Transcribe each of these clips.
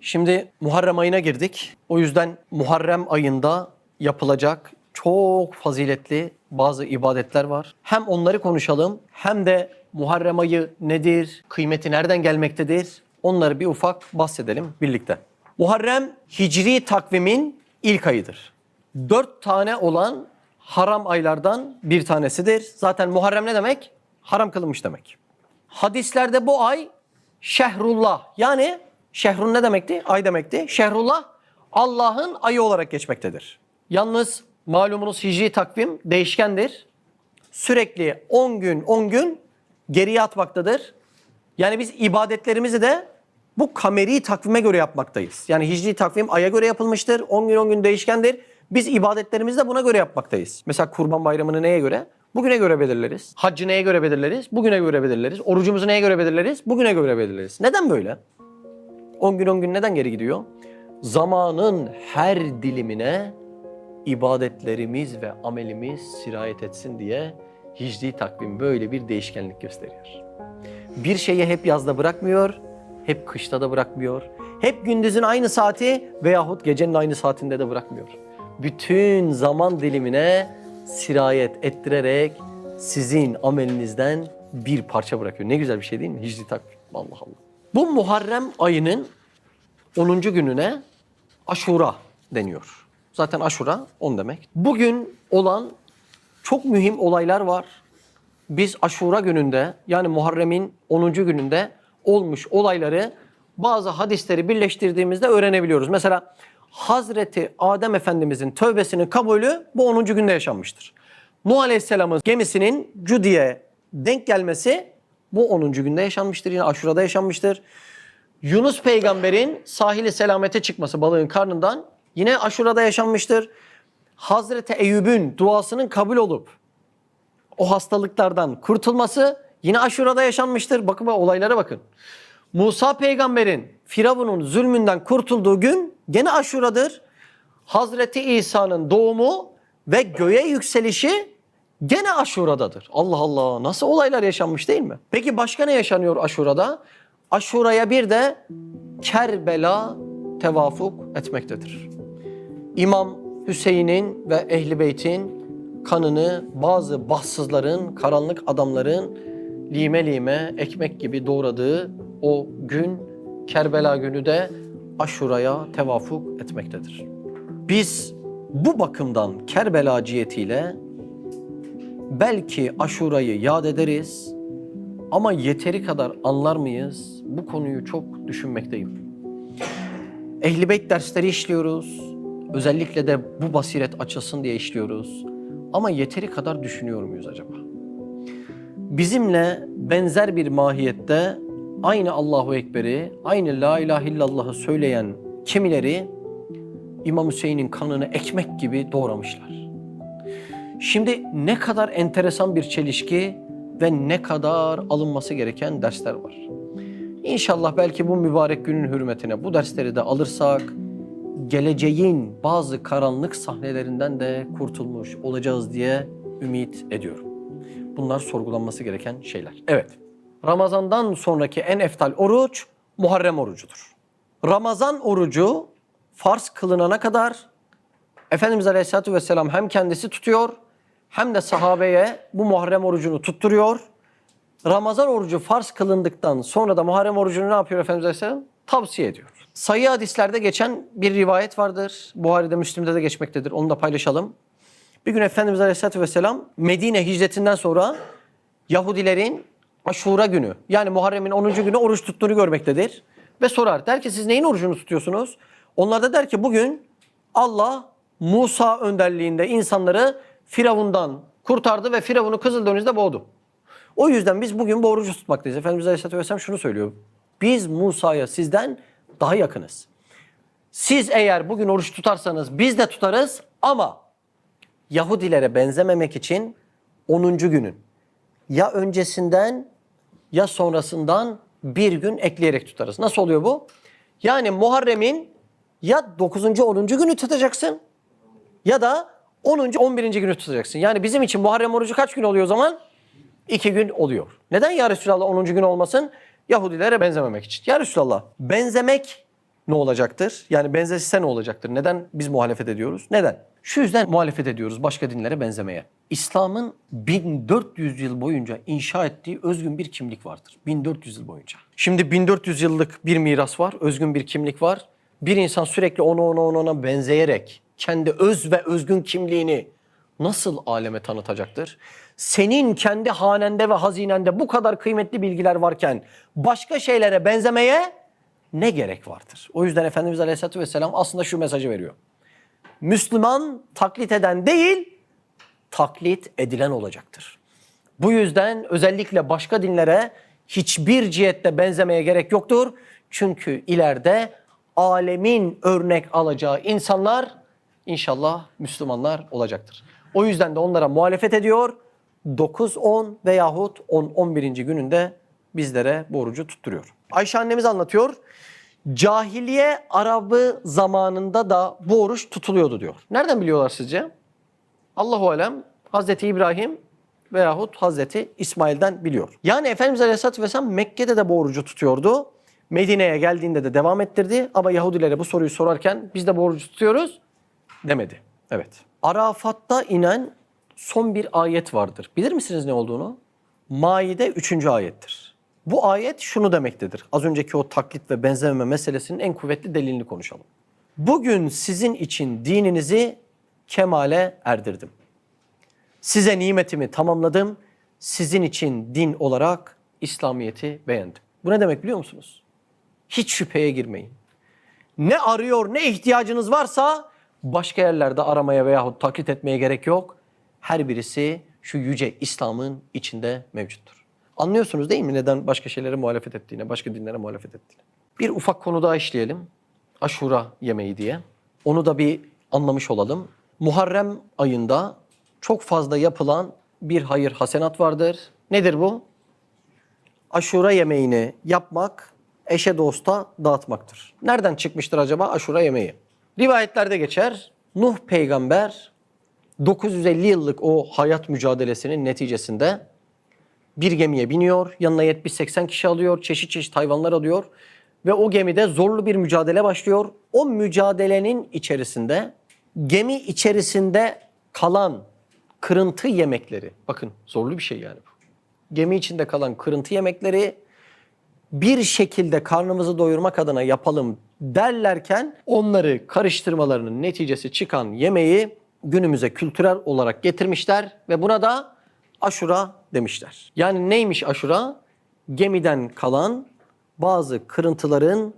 Şimdi Muharrem ayına girdik. O yüzden Muharrem ayında yapılacak çok faziletli bazı ibadetler var. Hem onları konuşalım hem de Muharrem ayı nedir, kıymeti nereden gelmektedir onları bir ufak bahsedelim birlikte. Muharrem hicri takvimin ilk ayıdır. Dört tane olan haram aylardan bir tanesidir. Zaten Muharrem ne demek? Haram kılınmış demek. Hadislerde bu ay şehrullah yani şehrun ne demekti? Ay demekti. Şehrullah Allah'ın ayı olarak geçmektedir. Yalnız malumunuz hicri takvim değişkendir. Sürekli 10 gün 10 gün geriye atmaktadır. Yani biz ibadetlerimizi de bu kameri takvime göre yapmaktayız. Yani hicri takvim aya göre yapılmıştır. 10 gün 10 gün değişkendir. Biz ibadetlerimizi de buna göre yapmaktayız. Mesela kurban bayramını neye göre? Bugüne göre belirleriz. Haccı neye göre belirleriz? Bugüne göre belirleriz. Orucumuzu neye göre belirleriz? Bugüne göre belirleriz. Neden böyle? 10 gün 10 gün neden geri gidiyor? Zamanın her dilimine ibadetlerimiz ve amelimiz sirayet etsin diye hicri takvim böyle bir değişkenlik gösteriyor. Bir şeyi hep yazda bırakmıyor, hep kışta da bırakmıyor. Hep gündüzün aynı saati veyahut gecenin aynı saatinde de bırakmıyor. Bütün zaman dilimine sirayet ettirerek sizin amelinizden bir parça bırakıyor. Ne güzel bir şey değil mi? Hicri takvim. Allah Allah. Bu Muharrem ayının 10. gününe Aşura deniyor. Zaten Aşura 10 demek. Bugün olan çok mühim olaylar var. Biz Aşura gününde yani Muharrem'in 10. gününde olmuş olayları bazı hadisleri birleştirdiğimizde öğrenebiliyoruz. Mesela Hazreti Adem Efendimizin tövbesinin kabulü bu 10. günde yaşanmıştır. Nuh Aleyhisselam'ın gemisinin Cudi'ye denk gelmesi bu 10. günde yaşanmıştır. Yine Aşura'da yaşanmıştır. Yunus peygamberin sahili selamete çıkması balığın karnından yine Aşura'da yaşanmıştır. Hazreti Eyüp'ün duasının kabul olup o hastalıklardan kurtulması yine Aşura'da yaşanmıştır. Bakın bak olaylara bakın. Musa peygamberin Firavun'un zulmünden kurtulduğu gün gene Aşura'dır. Hazreti İsa'nın doğumu ve göğe yükselişi gene Aşura'dadır. Allah Allah nasıl olaylar yaşanmış değil mi? Peki başka ne yaşanıyor Aşura'da? Aşura'ya bir de Kerbela tevafuk etmektedir. İmam Hüseyin'in ve Ehli Beyt'in kanını bazı bahtsızların, karanlık adamların lime lime ekmek gibi doğradığı o gün Kerbela günü de Aşura'ya tevafuk etmektedir. Biz bu bakımdan Kerbela cihetiyle belki Aşura'yı yad ederiz ama yeteri kadar anlar mıyız? Bu konuyu çok düşünmekteyim. Ehli Beyt dersleri işliyoruz. Özellikle de bu basiret açılsın diye işliyoruz. Ama yeteri kadar düşünüyor muyuz acaba? Bizimle benzer bir mahiyette aynı Allahu Ekber'i, aynı La İlahe illallah'ı söyleyen kimileri İmam Hüseyin'in kanını ekmek gibi doğramışlar. Şimdi ne kadar enteresan bir çelişki ve ne kadar alınması gereken dersler var. İnşallah belki bu mübarek günün hürmetine bu dersleri de alırsak geleceğin bazı karanlık sahnelerinden de kurtulmuş olacağız diye ümit ediyorum. Bunlar sorgulanması gereken şeyler. Evet. Ramazandan sonraki en eftal oruç Muharrem orucudur. Ramazan orucu farz kılınana kadar Efendimiz Aleyhisselatü Vesselam hem kendisi tutuyor hem de sahabeye bu Muharrem orucunu tutturuyor. Ramazan orucu farz kılındıktan sonra da Muharrem orucunu ne yapıyor Efendimiz Aleyhisselam? Tavsiye ediyor. Sayı hadislerde geçen bir rivayet vardır. Buhari'de, Müslim'de de geçmektedir. Onu da paylaşalım. Bir gün Efendimiz Aleyhisselatü Vesselam Medine hicretinden sonra Yahudilerin Aşura günü yani Muharrem'in 10. günü oruç tuttuğunu görmektedir. Ve sorar. Der ki siz neyin orucunu tutuyorsunuz? Onlar da der ki bugün Allah Musa önderliğinde insanları Firavundan kurtardı ve Firavun'u Kızıldeniz'de boğdu. O yüzden biz bugün bu orucu tutmaktayız. Efendimiz Aleyhisselatü Vesselam şunu söylüyor. Biz Musa'ya sizden daha yakınız. Siz eğer bugün oruç tutarsanız biz de tutarız ama Yahudilere benzememek için 10. günün ya öncesinden ya sonrasından bir gün ekleyerek tutarız. Nasıl oluyor bu? Yani Muharrem'in ya 9. 10. günü tutacaksın ya da 10. 11. günü tutacaksın. Yani bizim için Muharrem orucu kaç gün oluyor o zaman? 2 gün oluyor. Neden ya Resulallah 10. gün olmasın? Yahudilere benzememek için. Ya Resulallah benzemek ne olacaktır? Yani benzese ne olacaktır? Neden biz muhalefet ediyoruz? Neden? Şu yüzden muhalefet ediyoruz başka dinlere benzemeye. İslam'ın 1400 yıl boyunca inşa ettiği özgün bir kimlik vardır. 1400 yıl boyunca. Şimdi 1400 yıllık bir miras var, özgün bir kimlik var. Bir insan sürekli ona ona ona ona benzeyerek kendi öz ve özgün kimliğini nasıl aleme tanıtacaktır? Senin kendi hanende ve hazinende bu kadar kıymetli bilgiler varken başka şeylere benzemeye ne gerek vardır? O yüzden Efendimiz Aleyhisselatü Vesselam aslında şu mesajı veriyor. Müslüman taklit eden değil, taklit edilen olacaktır. Bu yüzden özellikle başka dinlere hiçbir cihette benzemeye gerek yoktur. Çünkü ileride alemin örnek alacağı insanlar inşallah Müslümanlar olacaktır. O yüzden de onlara muhalefet ediyor. 9-10 veyahut 10-11. gününde bizlere bu orucu tutturuyor. Ayşe annemiz anlatıyor. Cahiliye Arabı zamanında da bu oruç tutuluyordu diyor. Nereden biliyorlar sizce? Allahu alem Hazreti İbrahim veyahut Hazreti İsmail'den biliyor. Yani Efendimiz Aleyhisselatü Vesselam Mekke'de de bu orucu tutuyordu. Medine'ye geldiğinde de devam ettirdi. Ama Yahudilere bu soruyu sorarken biz de bu orucu tutuyoruz demedi. Evet. Arafat'ta inen son bir ayet vardır. Bilir misiniz ne olduğunu? Maide 3. ayettir. Bu ayet şunu demektedir. Az önceki o taklit ve benzememe meselesinin en kuvvetli delilini konuşalım. Bugün sizin için dininizi kemale erdirdim. Size nimetimi tamamladım. Sizin için din olarak İslamiyet'i beğendim. Bu ne demek biliyor musunuz? Hiç şüpheye girmeyin. Ne arıyor, ne ihtiyacınız varsa başka yerlerde aramaya veyahut taklit etmeye gerek yok. Her birisi şu yüce İslam'ın içinde mevcuttur. Anlıyorsunuz değil mi neden başka şeylere muhalefet ettiğine, başka dinlere muhalefet ettiğine? Bir ufak konu daha işleyelim. Aşura yemeği diye. Onu da bir anlamış olalım. Muharrem ayında çok fazla yapılan bir hayır hasenat vardır. Nedir bu? Aşura yemeğini yapmak, eşe dosta dağıtmaktır. Nereden çıkmıştır acaba aşura yemeği? Rivayetlerde geçer. Nuh peygamber 950 yıllık o hayat mücadelesinin neticesinde bir gemiye biniyor. Yanına 70-80 kişi alıyor. Çeşit çeşit hayvanlar alıyor. Ve o gemide zorlu bir mücadele başlıyor. O mücadelenin içerisinde gemi içerisinde kalan kırıntı yemekleri. Bakın zorlu bir şey yani bu. Gemi içinde kalan kırıntı yemekleri bir şekilde karnımızı doyurmak adına yapalım derlerken onları karıştırmalarının neticesi çıkan yemeği günümüze kültürel olarak getirmişler ve buna da aşura demişler. Yani neymiş aşura? Gemiden kalan bazı kırıntıların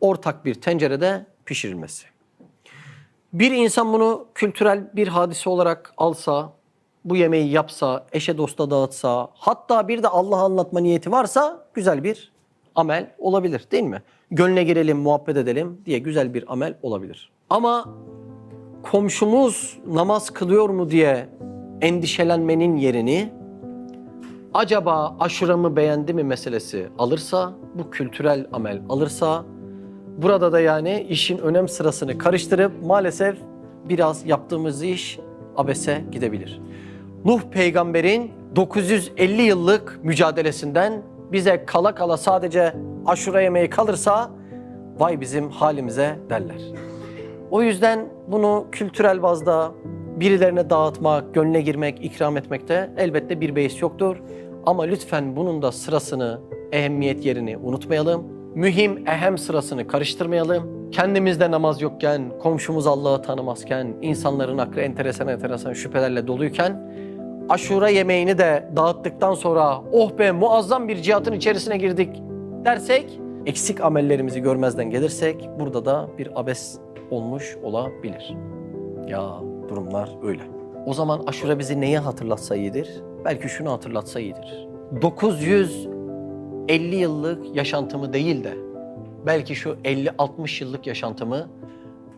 ortak bir tencerede pişirilmesi. Bir insan bunu kültürel bir hadise olarak alsa, bu yemeği yapsa, eşe dosta dağıtsa, hatta bir de Allah'a anlatma niyeti varsa güzel bir amel olabilir değil mi? Gönlüne girelim, muhabbet edelim diye güzel bir amel olabilir. Ama komşumuz namaz kılıyor mu diye endişelenmenin yerini acaba aşuramı beğendi mi meselesi alırsa, bu kültürel amel alırsa burada da yani işin önem sırasını karıştırıp maalesef biraz yaptığımız iş abese gidebilir. Nuh peygamberin 950 yıllık mücadelesinden bize kala kala sadece aşura yemeği kalırsa vay bizim halimize derler. O yüzden bunu kültürel bazda birilerine dağıtmak, gönlüne girmek, ikram etmekte elbette bir beis yoktur. Ama lütfen bunun da sırasını, ehemmiyet yerini unutmayalım. Mühim, ehem sırasını karıştırmayalım. Kendimizde namaz yokken, komşumuz Allah'ı tanımazken, insanların aklı enteresan enteresan şüphelerle doluyken, aşura yemeğini de dağıttıktan sonra oh be muazzam bir cihatın içerisine girdik dersek, eksik amellerimizi görmezden gelirsek burada da bir abes olmuş olabilir. Ya durumlar öyle. O zaman aşure bizi neyi hatırlatsa iyidir? Belki şunu hatırlatsa iyidir. 950 yıllık yaşantımı değil de belki şu 50-60 yıllık yaşantımı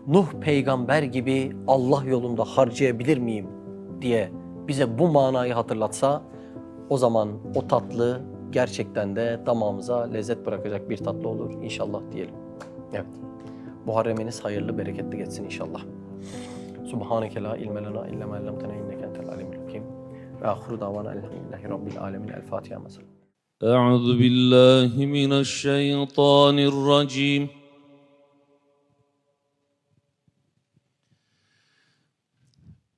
Nuh peygamber gibi Allah yolunda harcayabilir miyim diye bize bu manayı hatırlatsa o zaman o tatlı gerçekten de damağımıza lezzet bırakacak bir tatlı olur inşallah diyelim. Evet. Muharreminiz hayırlı, bereketli geçsin inşallah. Subhaneke la ilme lena illa ma allamtena inneke entel alimul hakim. Ve ahiru davana elhamdülillahi rabbil alemin. El Fatiha mesela. أعوذ بالله من الشيطان الرجيم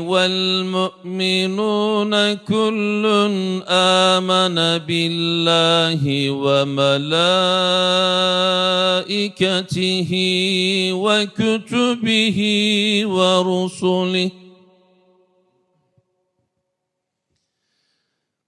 والمؤمنون كل آمن بالله وملائكته وكتبه ورسله